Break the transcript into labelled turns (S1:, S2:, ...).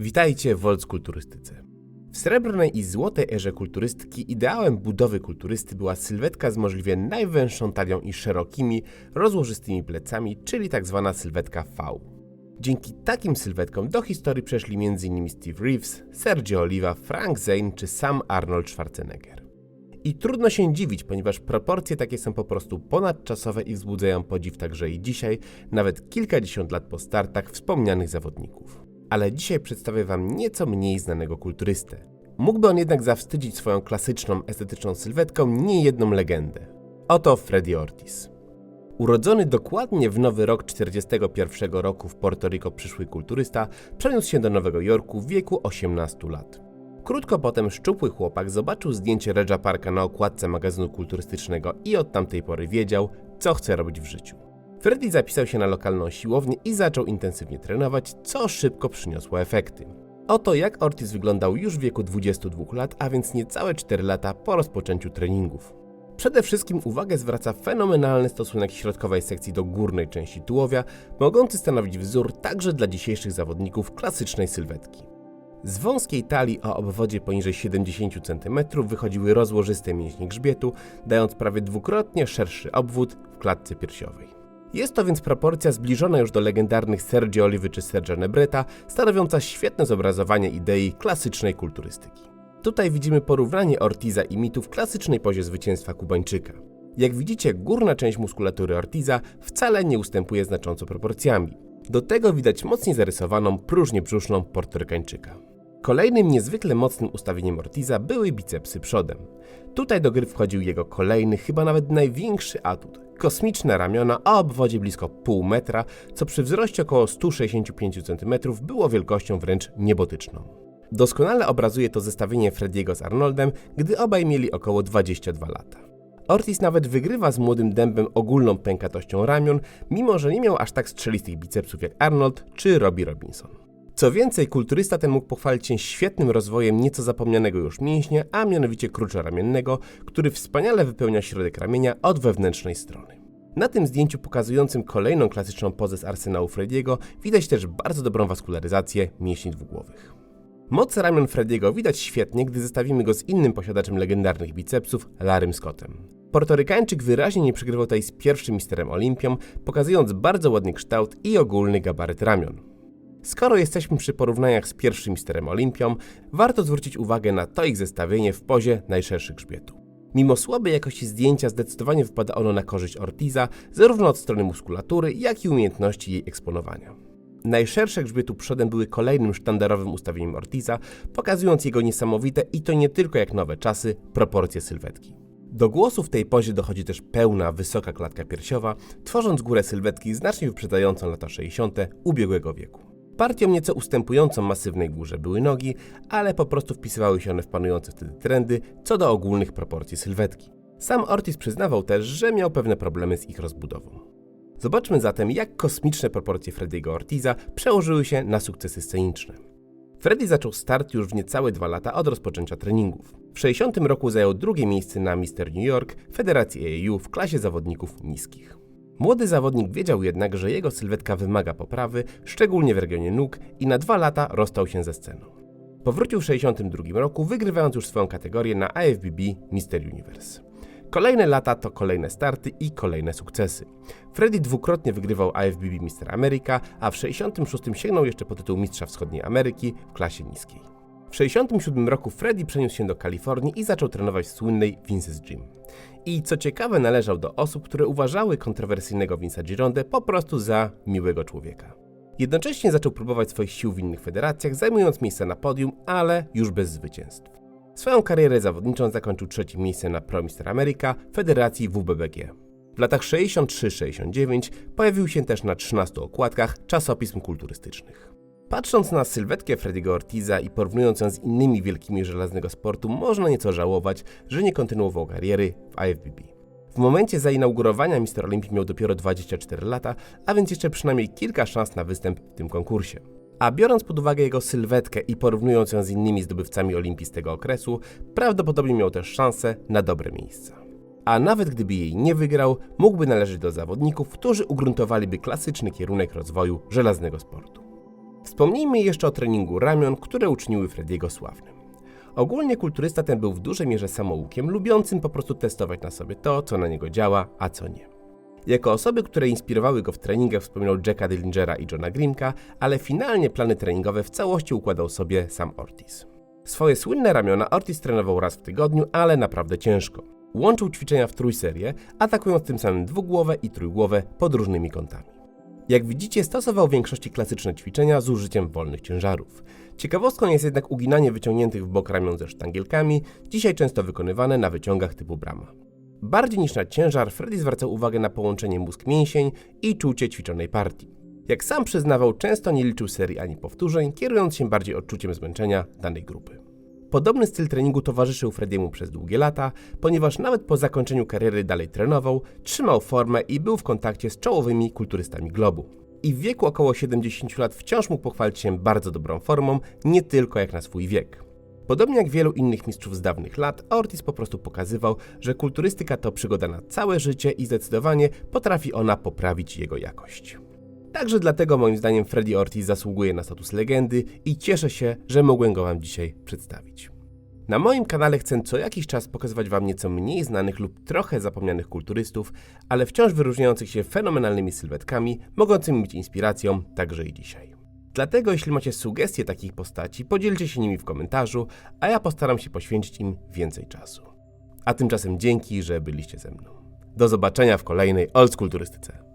S1: Witajcie w Wolc Kulturystyce. W srebrnej i złotej erze kulturystyki ideałem budowy kulturysty była sylwetka z możliwie najwęższą talią i szerokimi, rozłożystymi plecami, czyli tzw. Tak sylwetka V. Dzięki takim sylwetkom do historii przeszli m.in. Steve Reeves, Sergio Oliva, Frank Zane czy sam Arnold Schwarzenegger. I trudno się dziwić, ponieważ proporcje takie są po prostu ponadczasowe i wzbudzają podziw także i dzisiaj, nawet kilkadziesiąt lat po startach wspomnianych zawodników. Ale dzisiaj przedstawię Wam nieco mniej znanego kulturystę. Mógłby on jednak zawstydzić swoją klasyczną, estetyczną sylwetką niejedną legendę. Oto Freddy Ortiz. Urodzony dokładnie w nowy rok 41 roku w Porto Rico przyszły kulturysta przeniósł się do Nowego Jorku w wieku 18 lat. Krótko potem szczupły chłopak zobaczył zdjęcie Regia Parka na okładce magazynu kulturystycznego i od tamtej pory wiedział, co chce robić w życiu. Freddy zapisał się na lokalną siłownię i zaczął intensywnie trenować, co szybko przyniosło efekty. Oto jak Ortiz wyglądał już w wieku 22 lat, a więc niecałe 4 lata po rozpoczęciu treningów. Przede wszystkim uwagę zwraca fenomenalny stosunek środkowej sekcji do górnej części tułowia, mogący stanowić wzór także dla dzisiejszych zawodników klasycznej sylwetki. Z wąskiej talii o obwodzie poniżej 70 cm wychodziły rozłożyste mięśnie grzbietu, dając prawie dwukrotnie szerszy obwód w klatce piersiowej. Jest to więc proporcja zbliżona już do legendarnych Sergio Oliwy czy Sergia Nebreta, stanowiąca świetne zobrazowanie idei klasycznej kulturystyki. Tutaj widzimy porównanie Ortiza i mitu w klasycznej pozie zwycięstwa Kubańczyka. Jak widzicie, górna część muskulatury Ortiza wcale nie ustępuje znacząco proporcjami. Do tego widać mocniej zarysowaną próżnię brzuszną Portorykańczyka. Kolejnym niezwykle mocnym ustawieniem Ortiza były bicepsy przodem. Tutaj do gry wchodził jego kolejny, chyba nawet największy atut kosmiczne ramiona o obwodzie blisko pół metra, co przy wzroście około 165 cm było wielkością wręcz niebotyczną. Doskonale obrazuje to zestawienie Frediego z Arnoldem, gdy obaj mieli około 22 lata. Ortiz nawet wygrywa z młodym dębem ogólną pękatością ramion, mimo że nie miał aż tak strzelistych bicepsów jak Arnold czy Robbie Robinson. Co więcej, kulturysta ten mógł pochwalić się świetnym rozwojem nieco zapomnianego już mięśnia, a mianowicie krucza ramiennego, który wspaniale wypełnia środek ramienia od wewnętrznej strony. Na tym zdjęciu pokazującym kolejną klasyczną pozę z arsenału Frediego widać też bardzo dobrą waskularyzację mięśni dwugłowych. Moc ramion Frediego widać świetnie, gdy zestawimy go z innym posiadaczem legendarnych bicepsów, Larrym Scottem. Portorykańczyk wyraźnie nie przegrywał tutaj z pierwszym misterem Olimpią, pokazując bardzo ładny kształt i ogólny gabaryt ramion. Skoro jesteśmy przy porównaniach z pierwszym misterem Olimpią, warto zwrócić uwagę na to ich zestawienie w pozie najszerszych grzbietu. Mimo słabej jakości zdjęcia zdecydowanie wypada ono na korzyść Ortiza, zarówno od strony muskulatury, jak i umiejętności jej eksponowania. Najszersze grzbietu przodem były kolejnym sztandarowym ustawieniem Ortiza, pokazując jego niesamowite i to nie tylko jak nowe czasy proporcje sylwetki. Do głosu w tej pozie dochodzi też pełna, wysoka klatka piersiowa, tworząc górę sylwetki znacznie wyprzedzającą lata 60. ubiegłego wieku. Partią nieco ustępującą masywnej górze były nogi, ale po prostu wpisywały się one w panujące wtedy trendy co do ogólnych proporcji sylwetki. Sam Ortiz przyznawał też, że miał pewne problemy z ich rozbudową. Zobaczmy zatem, jak kosmiczne proporcje Freddy'ego Ortiza przełożyły się na sukcesy sceniczne. Freddy zaczął start już w niecałe dwa lata od rozpoczęcia treningów. W 60 roku zajął drugie miejsce na Mister New York Federacji AAU w klasie zawodników niskich. Młody zawodnik wiedział jednak, że jego sylwetka wymaga poprawy, szczególnie w regionie nóg i na dwa lata rozstał się ze sceną. Powrócił w 1962 roku, wygrywając już swoją kategorię na IFBB Mister Universe. Kolejne lata to kolejne starty i kolejne sukcesy. Freddy dwukrotnie wygrywał IFBB Mister America, a w 1966 sięgnął jeszcze po tytuł Mistrza Wschodniej Ameryki w klasie niskiej. W 1967 roku Freddy przeniósł się do Kalifornii i zaczął trenować w słynnej Vince's Gym. I co ciekawe, należał do osób, które uważały kontrowersyjnego Vince'a Girondę po prostu za miłego człowieka. Jednocześnie zaczął próbować swoich sił w innych federacjach, zajmując miejsce na podium, ale już bez zwycięstw. Swoją karierę zawodniczą zakończył trzecim miejscem na Pro Mister America Federacji WBBG. W latach 63-69 pojawił się też na 13 okładkach czasopism kulturystycznych. Patrząc na sylwetkę Frediego Ortiza i porównując ją z innymi wielkimi żelaznego sportu, można nieco żałować, że nie kontynuował kariery w IFBB. W momencie zainaugurowania Mister Olimpii miał dopiero 24 lata, a więc jeszcze przynajmniej kilka szans na występ w tym konkursie. A biorąc pod uwagę jego sylwetkę i porównując ją z innymi zdobywcami Olimpii z tego okresu, prawdopodobnie miał też szansę na dobre miejsca. A nawet gdyby jej nie wygrał, mógłby należeć do zawodników, którzy ugruntowaliby klasyczny kierunek rozwoju żelaznego sportu. Wspomnijmy jeszcze o treningu ramion, które uczyniły Frediego sławnym. Ogólnie kulturysta ten był w dużej mierze samoukiem, lubiącym po prostu testować na sobie to, co na niego działa, a co nie. Jako osoby, które inspirowały go w treningach wspominał Jacka Dillingera i Johna Grimka, ale finalnie plany treningowe w całości układał sobie sam Ortiz. Swoje słynne ramiona Ortiz trenował raz w tygodniu, ale naprawdę ciężko. Łączył ćwiczenia w trójserię, atakując tym samym dwugłowe i trójgłowe pod różnymi kątami. Jak widzicie, stosował w większości klasyczne ćwiczenia z użyciem wolnych ciężarów. Ciekawostką jest jednak uginanie wyciągniętych w bok ramion ze sztangielkami, dzisiaj często wykonywane na wyciągach typu brama. Bardziej niż na ciężar, Freddy zwracał uwagę na połączenie mózg-mięsień i czucie ćwiczonej partii. Jak sam przyznawał, często nie liczył serii ani powtórzeń, kierując się bardziej odczuciem zmęczenia danej grupy. Podobny styl treningu towarzyszył Frediemu przez długie lata, ponieważ nawet po zakończeniu kariery dalej trenował, trzymał formę i był w kontakcie z czołowymi kulturystami globu. I w wieku około 70 lat wciąż mógł pochwalić się bardzo dobrą formą, nie tylko jak na swój wiek. Podobnie jak wielu innych mistrzów z dawnych lat, Ortiz po prostu pokazywał, że kulturystyka to przygoda na całe życie i zdecydowanie potrafi ona poprawić jego jakość. Także dlatego moim zdaniem Freddy Ortiz zasługuje na status legendy i cieszę się, że mogłem go Wam dzisiaj przedstawić. Na moim kanale chcę co jakiś czas pokazywać Wam nieco mniej znanych lub trochę zapomnianych kulturystów, ale wciąż wyróżniających się fenomenalnymi sylwetkami, mogącymi być inspiracją także i dzisiaj. Dlatego jeśli macie sugestie takich postaci, podzielcie się nimi w komentarzu, a ja postaram się poświęcić im więcej czasu. A tymczasem dzięki, że byliście ze mną. Do zobaczenia w kolejnej Old Kulturystyce.